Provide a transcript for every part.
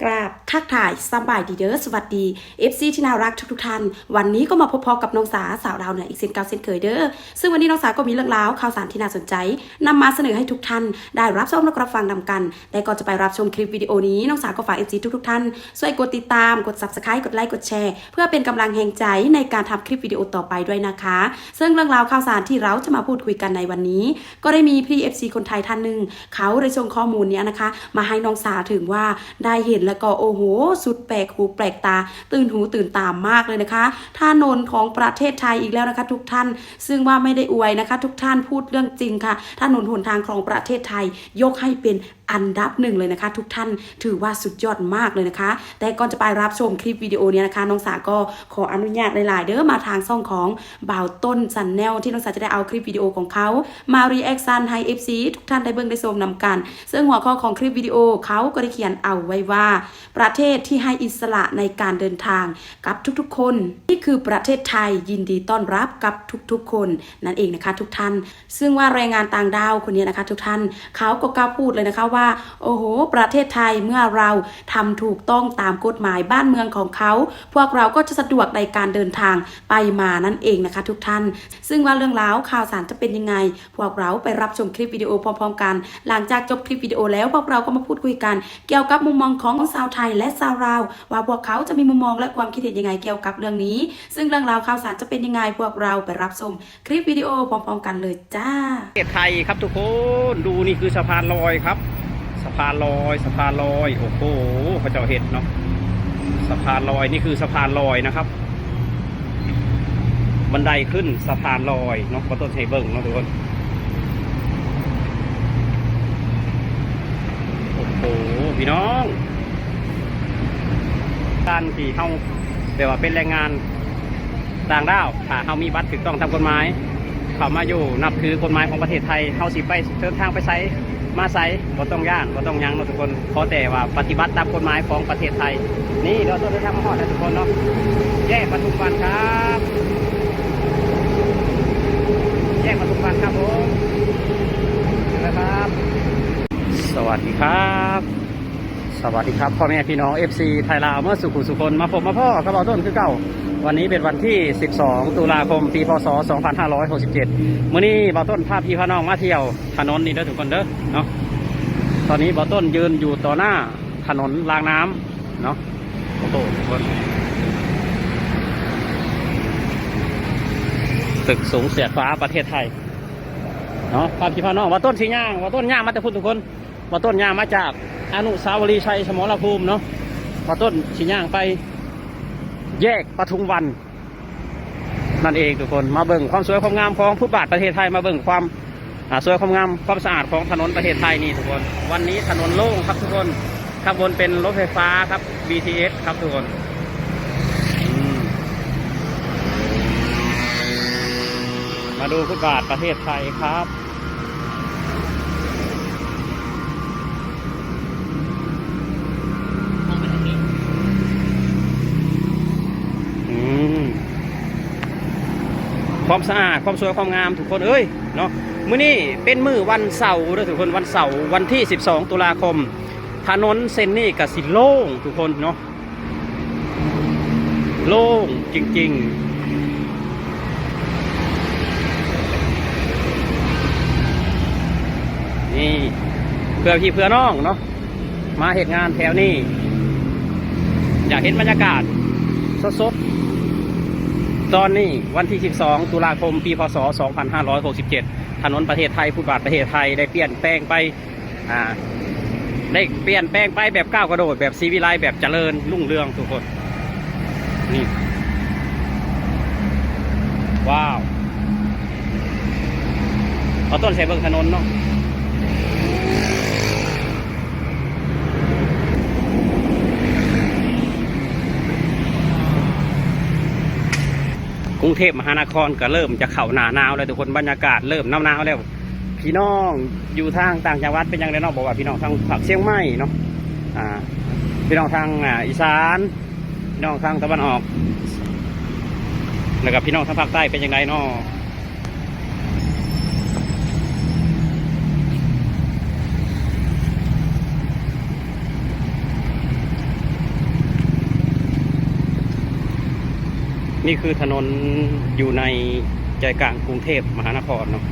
กราบทักทายสบายดีเด้อสวัสดี FC ที่น่ารักทุกๆท่าน วันนี้ก็มาพบพอกับน้องสาสาวดาวเหนืออีกเช่นเก่าเช่นเคยเด้อซึ่งวันนี้น้องสาก็มีเรื่องราวข่าวสารที่น่าสนใจนำมาเสนอให้ทุกท่าน ได้รับชมและรับฟังนำกัน แต่ก่อนจะไปรับชมคลิปวิดีโอนี้น้องสาก็ฝาก FC ทุกๆท่านช่วยกดติดตามกด Subscribe กดไลค์กดแชร์เพื่อเป็นกำลังแห่งใจในการทำคลิปวิดีโอต่อไปด้วยนะคะ ซึ่งเรื่องราวข่าวสารที่เราจะมาพูดคุยกันในวันนี้ ก็ได้มีพี่ FC คนไทยท่านหนึ่งเขาได้ส่งข้อมูลเนี้ยนะคะ มาให้น้องสาถึงว่าได้เห็นแล้วก็โอ้โห สุดแปลกหูแปลกตา ตื่นหูตื่นตามมากเลยนะคะ ท่านนของประเทศไทยอีกแล้วนะคะ ทุกท่าน ซึ่งว่าไม่ได้อวยนะคะ ทุกท่านพูดเรื่องจริงค่ะ ท่านนหนทางของประเทศไทยยกให้เป็นอันดับหนึ่งเลยนะคะ ทุกท่านถือว่าสุดยอดมากเลยนะคะ แต่ก่อนจะไปรับชมคลิปวิดีโอเนี้นะคะน้องสาก็ขออนุญาตหลาย ๆ เด้อมาทางช่องของบ่าวต้นสันแนลที่น้องสาจะได้เอาคลิปวิดีโอของเขา มารีแอคชั่นให้ FC ทุกท่านได้เบิ่งได้ชมนำกัน ซึ่งหัวข้อของคลิปวิดีโอเขาก็ได้เขียนเอาไว้ว่า ประเทศที่ให้อิสระในการเดินทางกับทุกๆ คนนี่คือประเทศไทยยินดีต้อนรับกับทุกๆ คนนั่นเองนะคะ ทุกท่าน ซึ่งว่าแรงงานต่างด้าวคนนี้นะคะ ทุกท่านเขาก็กล้าพูดเลยนะคะว่าโอ้โห ประเทศไทยเมื่อเราทำถูกต้องตามกฎหมายบ้านเมืองของเขา พวกเราก็จะสะดวกในการเดินทางไปมานั่นเองนะคะทุกท่าน ซึ่งว่าเรื่องราวข่าวสารจะเป็นยังไง พวกเราไปรับชมคลิปวิดีโอพร้อมๆกัน หลังจากจบคลิปวิดีโอแล้วพวกเราก็มาพูดคุยกัน เกี่ยวกับมุมมองของชาวไทยและชาวลาวว่าพวกเขาจะมีมุมมองและความคิดเห็นยังไงเกี่ยวกับเรื่องนี้ ซึ่งเรื่องราวข่าวสารจะเป็นยังไงพวกเราไปรับชมคลิปวิดีโอพร้อมๆกันเลยจ้าประเทศไทยครับทุกคนดูนี่คือสะพานลอยครับ พานลอยสะพานลอยโอ้โหพระเจ้าเห็ดเนาะสะพานลอยนี่คือสะพานลอยนะครับ บันไดขึ้นสะพานลอยเนาะก็ต้นใช้เบิ้งเนาะทุกคนโอ้โหพี่น้องการที่เฮาเดี๋ยวว่าเป็นแรงงานต่างด้าวถ้าเฮามีบัตรถูกต้องตามกฎหมายเขามาอยู่นับถือกฎหมายของประเทศไทยเขาสิไปเดินทางไปไซ มาใส่บ่ต้องย่านบ่ต้องยังเนาะทุกคนขอแต่ว่าปฏิบัติตามกฎหมายของประเทศไทย นี่เราต้องได้ทางมาฮอดแล้วทุกคนเนาะแยกปทุมวันครับ แยกปทุมวันครับผมนะครับ สวัสดีครับ สวัสดีครับพ่อแม่พี่น้อง FC ไทยลาวเมื่อสุขุสุคนมาพบมาพ่อกระเป๋าต้นคือเก่า วันนี้เป็นวันที่ 12 ตุลาคมปีพศ 2567มื้อนี้บ่าต้นพาพี่พาน้องมาเที่ยวถนนนี่เด้อทุกคนเด้อเนาะตอนนี้บ่าต้นยืนอยู่ต่อหน้าถนนรางน้ำเนาะโอ้โหทุกคนตึกสูงเสียดฟ้าประเทศไทยเนาะพาพี่พาน้องบ่าต้นสีย่างบ่าต้นย่างมาแต่พุ่นทุกคนบ่าต้นย่างมาจาก อนุสาวรีย์ชัยสมรภูมิเนาะบ่าต้นสีย่างไป แยกปทุมวัน นั่นเองทุกคนมาเบิ่งความสวยความงามของพุทธบาทประเทศไทยมาเบิ่งความาสวยความงามความสะอาดของถนนประเทศไทยนี่ทุกคน วันนี้ถนนโล่งครับทุกคนข้างบนเป็นรถไฟฟ้าครับ BTS ครับทุกคนมมาดูพุทธบาทประเทศไทยครับ ความสะอาดความสวยความงามทุกคนเอ้ยเนาะมื้อนี้เป็นมื้อวันเสาร์ด้อทุกคนวันเสาร์วันที่ 12 ตุลาคม ถนนเส้นนี้ก็สิโล่งทุกคนเนาะโล่งจริงๆ นี่เพื่อพี่เพื่อน้องเนาะมาเหตุงานแถวนี้ อยากเห็นบรรยากาศสดๆ ตอนนี้วันที่ 12 ตุลาคม ปี พศ 2567 ถนนประเทศไทยฟุตบาทประเทศไทยได้เปลี่ยนแปลงไป อ่า ได้เปลี่ยนแปลงไปแบบก้าวกระโดด แบบซีวิไลซ์แบบเจริญรุ่งเรืองทุกคน นี่ ว้าว เอาต้นใส่เบิงถนนเนาะ รุงเทพมหานครก็เริ่มจะเข่าหนาหนาวแล้วทุกคนบรรยากาศเริ่มหนาวหนาวแล้วพี่น้องอยู่ทางต่างจังหวัดเป็นยังไงเนาะบอกว่าพี่น้องทางภาคเชียงใหม่เนาะอ่าพี่น้องทางอีสานพี่น้องทางตะวันออกแล้วกับพี่น้องทางภาคใต้เป็นยังไงเนาะ นี่คือถนนอยู่ในใจกลางกรุงเทพมหานครเนาะ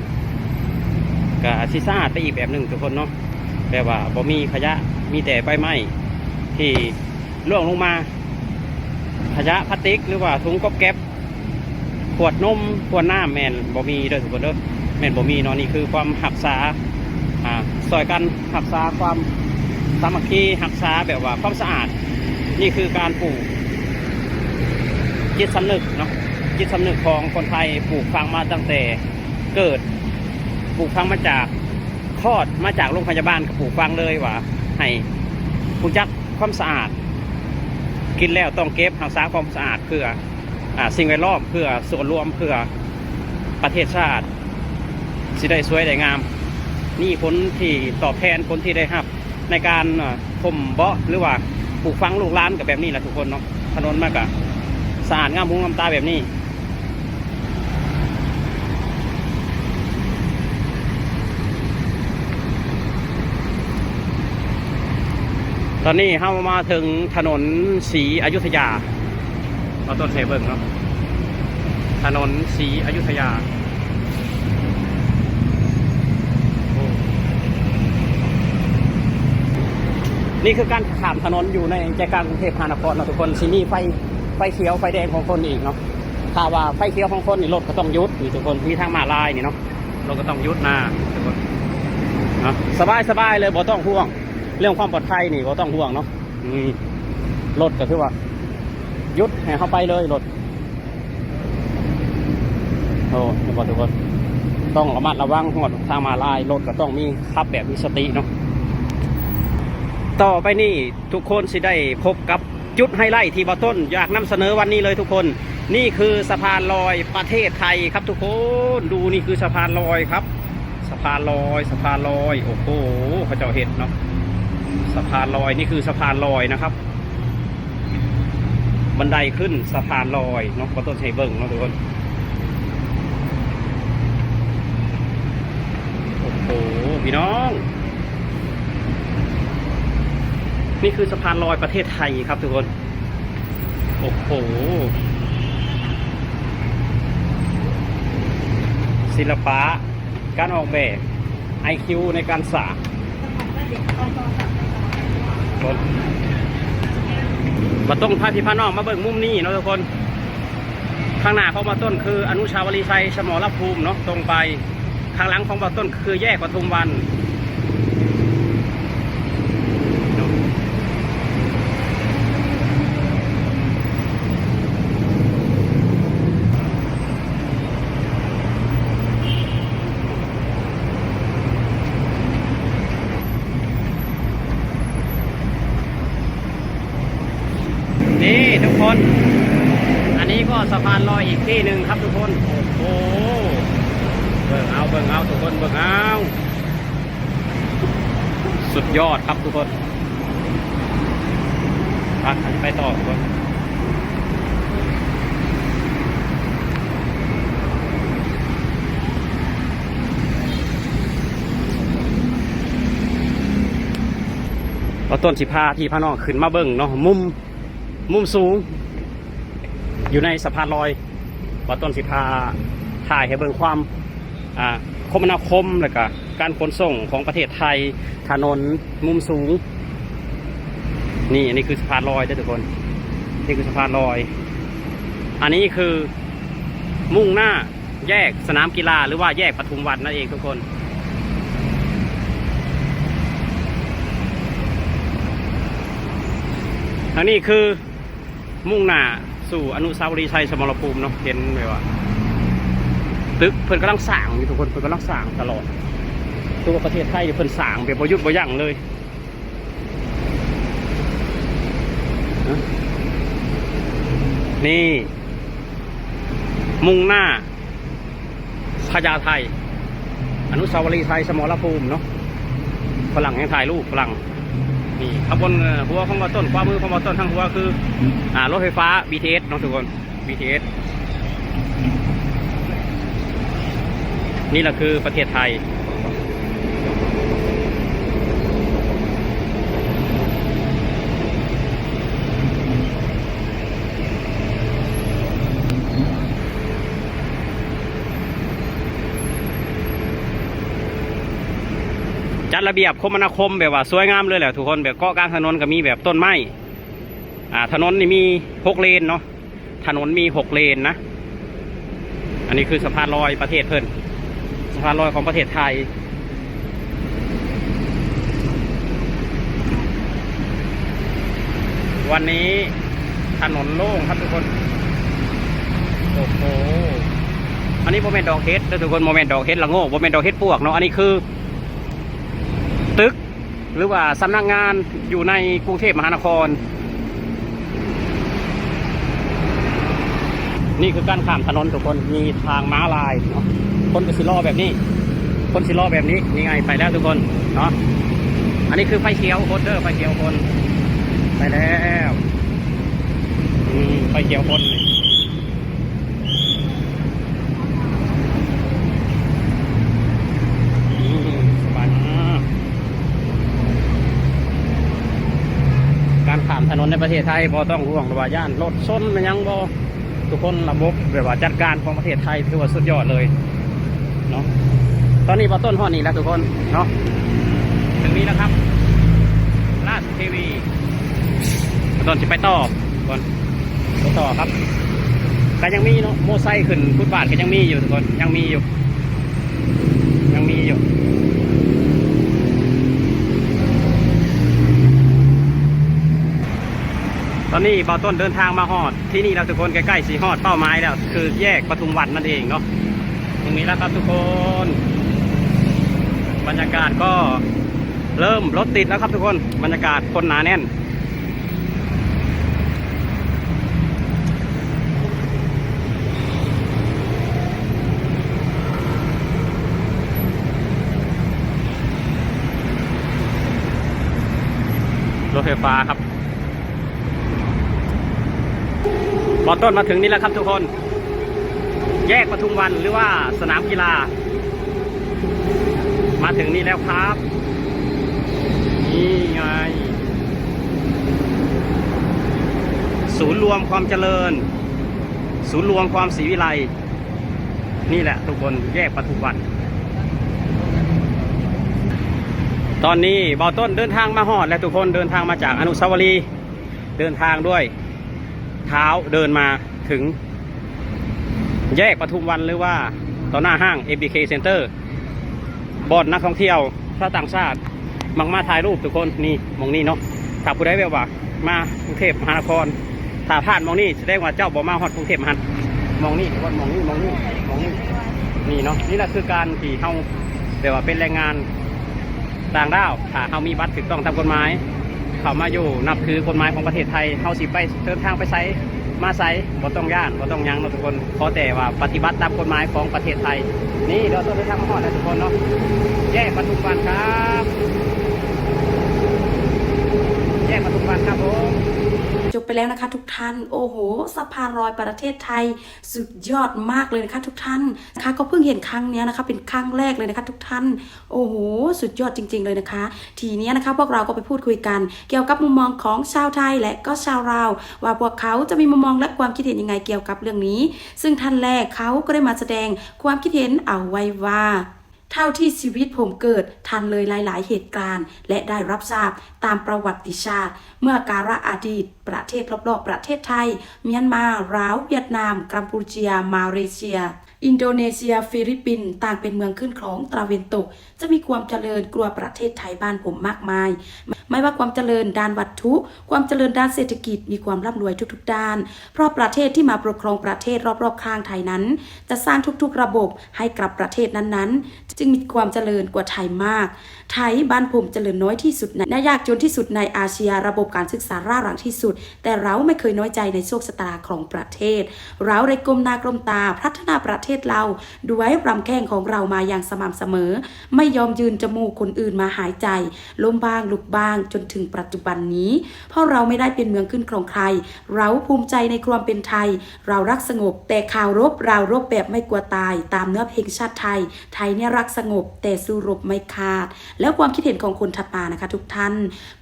ก็ซิสะอาไปอีกแบบหนึ่งทุกคนเนาะแปลว่าบ่มีขยะมีแต่ใบไม้ที่ล่วงลงมา ขยะพลาสติก หรือว่าถุงก๊อบแก๊บขวดนมขวดน้ำแมนบ่มีเด้อทุกคนเด้อแมนบ่มีเนาะนี่คือความหักษาอ่าซอยกันหักษาความสามัคคีหักษาแบบว่าความสะอาด นี่คือการปลูก จิตสำนึกเนาะจิตสำนึกของคนไทยปลูกฟังมาตั้งแต่เกิดปลูกฟังมาจากคลอดมาจากโรงพยาบาลก็ปลูกฟังเลยว่าให้ผู้จักความสะอาด กินแล้วต้องเก็บรักษาความสะอาดเพื่ออสิ่งแวดล้อมเพื่อส่วนรวมเพื่อประเทศชาติสิได้สวยได้งาม นี่ผลที่ตอบแทนผลที่ได้รับ ในการอ่มเบาะหรือว่าปลูกฟังลูกหลานกับแบบนี้แหละทุกคนเนาะถนนมากอะ สะอาดงามหูงามตาแบบนี้ ตอนนี้เข้ามาถึงถนนศรีอยุธยาเราต้นเซเบิงเนาะถนนศรีอยุธยาโอ้นี่คือการข้ามถนนอยู่ในใจกลางกรุงเทพมหานครนะทุกคนที่นี่ไฟ ไฟเขียวไฟแดงของคนอีกเนาะถ้าว่าไฟเขียวของคนนี่รถก็ต้องยุดนี่ทุกคนมีทางมาลายนี่เนาะรถก็ต้องยุดนะทุกคนนาะสบายสบายเลยบ่ต้องห่วง เรื่องความปลอดภัยนี่บ่ต้องห่วงเนาะอืมรถก็คือว่ายุดให้เข้าไปเลยรถโอ้ทุกคนทุกคนต้องระมัดระวังหมดทางมาลายรถก็ต้องมีขับแบบมีสติเนาะต่อไปนี่ทุกคนสิได้พบกับ จุดไฮไลท์ที่บอต้นอยากนำเสนอวันนี้เลยทุกคน นี่คือสะพานลอยประเทศไทยครับทุกคนดูนี่คือสะพานลอยครับ สะพานลอยสะพานลอยโอ้โหเขาเจ้าเห็นเนาะสะพานลอยนี่คือสะพานลอยนะครับ บันไดขึ้นสะพานลอยเนาะบอต้นใช้เบิ้งเนาะทุกคนโอ้โหพี่น้อง นี่คือสะพานลอยประเทศไทยครับทุกคน โอ้โห ศิลปะ การออกแบบ IQ ในการสาคนมาต้องพาพี่พาน้องมาเบิ่งมุมนี้เนาะทุกคน ข้างหน้าของมาต้นคืออนุชาวรีย์ชัยสมรภูมิเนาะตรงไป ข้างหลังของมาต้นคือแยกปทุมวันทุกคน อันนี้ก็สะ พานลอยอีกที่หนึ่งครับทุกคน โอ้โห เบิ่งเอา เบิ่งเอาทุกคน เบิ่งเอา สุดยอดครับทุกคนไปไปต่อทุกคนเราต้นสิพาที่พาน้องขึ้นมาเบิ่งเนาะมุม มุมสูง อยู่ในสะพานลอยว่าต้นสิพาถ่ายให้เบิ่งความอ่าคมนาคมแล้วก็การขนส่งของประเทศไทยถนนมุมสูง นี่อันนี้คือสะพานลอยด้อทุกคนนี่คือสะพานลอย อันนี้คือมุ่งหน้าแยกสนามกีฬาหรือว่าแยกปทุมวันนั่นเองทุกคนอันนี้คือมุ่งหน้า สู่อนุสาวรีย์ชัยสมรภูมิเนาะเห็นไหมว่าตึกเพิ่นกำลังสร้างอยู่ทุกคนเพิ่นกำลังสร้างตลอด ตัวประเทศไทยเพิ่นสร้างเป็นประยุทธ์ประยั่งเลยนี่ มุ่งหน้าพญาไทย อนุสาวรีย์ชัยสมรภูมิเนาะฝรั่งยังถ่ายรูปฝรั่ง นี่ขบวนเอ่อหัวของบอต้นความือของบอต้นทั้งหัวคืออ่ารถไฟฟ้า BTS น้องทุกคน BTS นี่แหละคือประเทศไทย จัดระเบียบคมนาคมแบบว่าสวยงามเลยแหละทุกคนแบบเกาะกลางถนนก็มีแบบต้นไม้อ่าถนนนี่มีหกเลนเนาะถนนมีหกเลนนะ อันนี้คือสะพานลอยประเทศเพิ่นสะพานลอยของประเทศไทยวันนี้ถนนโล่งครับทุกคน โอ้โห อันนี้โมเมนต์ดอกเฮ็ดนะทุกคนโมเมนต์ดอกเฮ็ดละโง่โมเมนต์ดอกเฮ็ดปวกเนาะ อันนี้คือ หรือว่าสำนักงานอยู่ในกรุงเทพมหานคร นี่คือการข้ามถนนทุกคนมีทางม้าลายเนาะคนก็สิล้อแบบนี้ คนสิล้อแบบนี้นี่ไงไปแล้วทุกคนเนาะอันนี้คือไฟเขียวคนเด้อไฟเขียวคน ไปแล้วอืมไฟเขียวคนเลยอืมสบายมากการข้ามถ นนในประเทศไทยบ่ต้องห่วงว่าย่านรถชนมันยังบ่ทุกคนระบบแบบว่าจัดการของประเทศไทยถือว่าสุดยอดเลยเนาะตอนนี้พอต้นห้อนี้แล้วทุกคนเนาะถึงนี้แล้วครับราชเทวีตอนจะไปต่อก่อนไปต่อครับก็ยังมีเนาะโมไซค์ขึ้นฟุตบาทก็ยังมีอยู่ทุกคนยังมีอยู่ ยังมีอยู่ ตอนนี้เบาต้นเดินทางมาฮอด ที่นี่แล้วทุกคนใกล้ๆสีฮอดเป้าหมายแล้ว คือแยกปทุมวันนั่นเองเนาะตรงนี้แล้วครับทุกคน บรรยากาศก็เริ่มรถติดแล้วครับทุกคนบรรยากาศคนหนาแน่นรถไฟฟ้าครับ บอต้นมาถึงนี่แล้วครับทุกคน แยกปทุมวันหรือว่าสนามกีฬา มาถึงนี่แล้วครับ นี่ไง ศูนย์รวมความเจริญ ศูนย์รวมความศรีวิไลนี่แหละ ทุกคนแยกปทุมวัน ตอนนี้บาต้นเดินทางมาฮอด และทุกคนเดินทางมาจากอนุสาวรีย์เดินทางด้วย เท้าเดินมาถึง แยกปทุมวันหรือว่าต่อหน้าห้าง MBK Center บอดนักท่องเที่ยวชาวต่างชาติมักมาถ่ายรูปทุกคนนี่มองนี่เนาะถ้าผู้ใดแบบว่า มากรุงเทพมหานครถ้าผ่านมองนี่แสดงว่าเจ้าบ่มาฮอดกรุงเทพมหานมองนี่ทุกคนมองนี่มองนี่มองนี่นี่เนาะนี่แหละคือการที่เฮาแบบว่าเป็นแรงงานต่างด้าวถ้าเฮามีบัตรถูกต้องตามกฎหมาย เข้ามาอยู่นับถือกฎหมายของประเทศไทยเฮาสิไปเดินทางไปไซมาไซบ่ต้องย่านบ่ต้องยังเนาะทุกคนขอแต่ว่าปฏิบัติตามกฎหมายของประเทศไทย นี่เราต้องไปทางมาฮอดนะทุกคนเนาะแยกปทุมวันครับ แยกปทุมวันครับผมจบไปแล้วนะคะทุกท่านโอ้โหสะพานลอยประเทศไทย สุดยอดมากเลยนะคะทุกท่านนะคะก็เพิ่งเห็นครั้งนี้นะคะ เป็นครั้งแรกเลยนะคะ ทุกท่าน โอ้โห สุดยอดจริง ๆ เลยนะคะ ทีนี้นะคะ พวกเราก็ไปพูดคุยกัน เกี่ยวกับมุมมองของชาวไทยและก็ชาวลาวว่าพวกเขาจะมีมุมมองและความคิดเห็นยังไงเกี่ยวกับเรื่องนี้ ซึ่งท่านแรกเขาก็ได้มาแสดงความคิดเห็นเอาไว้ว่า เท่าที่ชีวิตผมเกิดทันเลยหลาย ๆ เหตุการณ์ และได้รับทราบตามประวัติศาสตร์ เมื่อการะอดีต ประเทศรอบๆประเทศไทย เมียนมาลาวเวียดนาม กัมพูชามาเลเซีย อินโดนีเซีย ฟิลิปปินส์ต่างเป็นเมืองขึ้นของตะเวนตก จะมีความเจริญกลัวประเทศไทยบ้านผมมากมาย ไม่ว่าความเจริญด้านวัตถุ ความเจริญด้านเศรษฐกิจ มีความร่ำรวยทุกๆ ด้าน เพราะประเทศที่มาปกครองประเทศรอบๆข้างไทยนั้น จะสร้างทุกๆ ระบบให้กับประเทศนั้นๆ จึงมีความเจริญกว่าไทยมาก ไทยบ้านผมเจริญน้อยที่สุดในและยากจนที่สุดในอาเซียระบบการศึกษาร่าหลังที่สุด แต่เราไม่เคยน้อยใจในโชคชะตาของประเทศ เราได้กลมหน้ากลมตาพัฒนาประเทศเรา ด้วยรำแข้งของเรามาอย่างสม่ำเสมอ ไม่ยอมยืนจมูกคนอื่นมาหายใจล้มบ้างลุกบ้างจนถึงปัจจุบันนี้ เพราะเราไม่ได้เป็นเมืองขึ้นของใคร เราภูมิใจในความเป็นไทย เรารักสงบ แต่ข่าวรบเรารบแบบไม่กลัวตาย ตามเนื้อเพลงชาติไทย ไทยเนี่ยรักสงบ แต่สู้รบไม่ขาด แล้วความคิดเห็นของคนถัดมานะคะ ทุกท่าน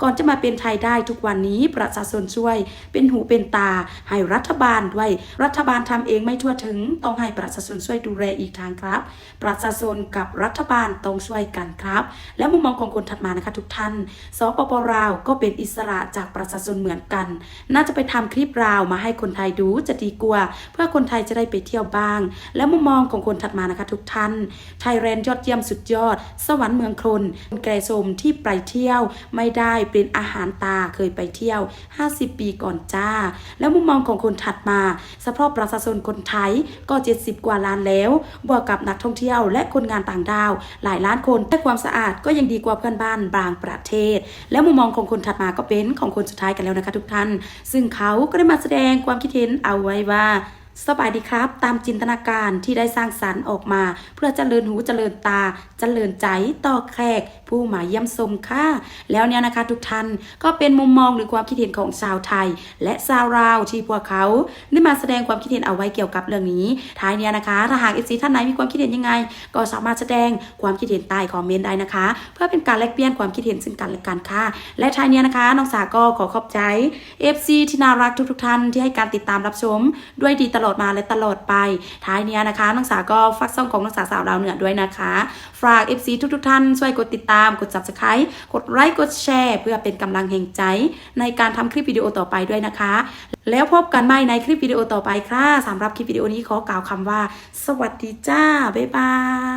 ก่อนจะมาเป็นไทยได้ทุกวันนี้ประชาชนช่วย เป็นหูเป็นตา ให้รัฐบาลด้วยรัฐบาลทำเองไม่ทั่วถึงต้องให้ประชาชนช่วยดูแลอีกทางครับ ประชาชนกับรัฐบาลต้องช่วยกันครับ และมุมมองของคนถัดมานะคะทุกท่านสปปลาวก็เป็นอิสระจากประชาชนเหมือนกัน น่าจะไปทำคลิปราวมาให้คนไทยดูจะดีกว่า เพื่อคนไทยจะได้ไปเที่ยวบ้าง และมุมมองของคนถัดมานะคะทุกท่านไทยแลนด์ยอดเยี่ยมสุดยอด สวรรค์เมืองคนแกรสมที่ไปเที่ยวไม่ได้เป็นอาหารตาเคยไปเที่ยว 50 ปีก่อนจ้า แล้วมุมมองของคนถัดมาสภาพประชาชนคนไทยก็ 70 กว่าล้านแล้ว บวกกับนักท่องเที่ยวและคนงานต่างดาว หลายล้านคนแต่ความสะอาดก็ยังดีกว่าเพื่อนบ้านบางประเทศ และมุมมองของคนถัดมาก็เป็นของคนสุดท้ายกันแล้วนะคะทุกท่าน ซึ่งเขาก็ได้มาแสดงความคิดเห็นเอาไว้ว่า สบายดีครับ ตามจินตนาการที่ได้สร้างสรรค์ออกมา เพื่อเจริญหูเจริญตาเจริญใจต่อแขก ผู้มาเยี่ยมชมค่ะ แล้วเนี่ยนะคะทุกท่านก็เป็นมุมมองหรือความคิดเห็นของชาวไทย และชาวลาวที่พวกเขาได้มาแสดงความคิดเห็นเอาไว้เกี่ยวกับเรื่องนี้ ท้ายเนี่ยนะคะถ้าหากเอฟซีท่านไหนมีความคิดเห็นยังไง ก็สามารถแสดงความคิดเห็นใต้คอมเมนต์ได้นะคะ เพื่อเป็นการแลกเปลี่ยนความคิดเห็นซึ่งกันและกันค่ะ และท้ายเนี่ยนะคะน้องสาก็ขอขอบใจ FC ที่น่ารักทุกๆ ท่านที่ให้การติดตามรับชมด้วยดีตลลอดมาและตลอดไป ท้ายเนี้ยนะคะน้องสาก็ฝากซ่องของน้องสาสาวดาวเหนือด้วยนะคะ ฝาก FC ทุกๆท่านช่วยกดติดตาม กด subscribe กดไลค์ กดแชร์ เพื่อเป็นกำลังแห่งใจ ในการทำคลิปวิดีโอต่อไปด้วยนะคะ แล้วพบกันใหม่ในคลิปวิดีโอต่อไปค่ะสำหรับคลิปวิดีโอนี้ขอกล่าวคำว่า สวัสดีจ้า บ๊ายบาย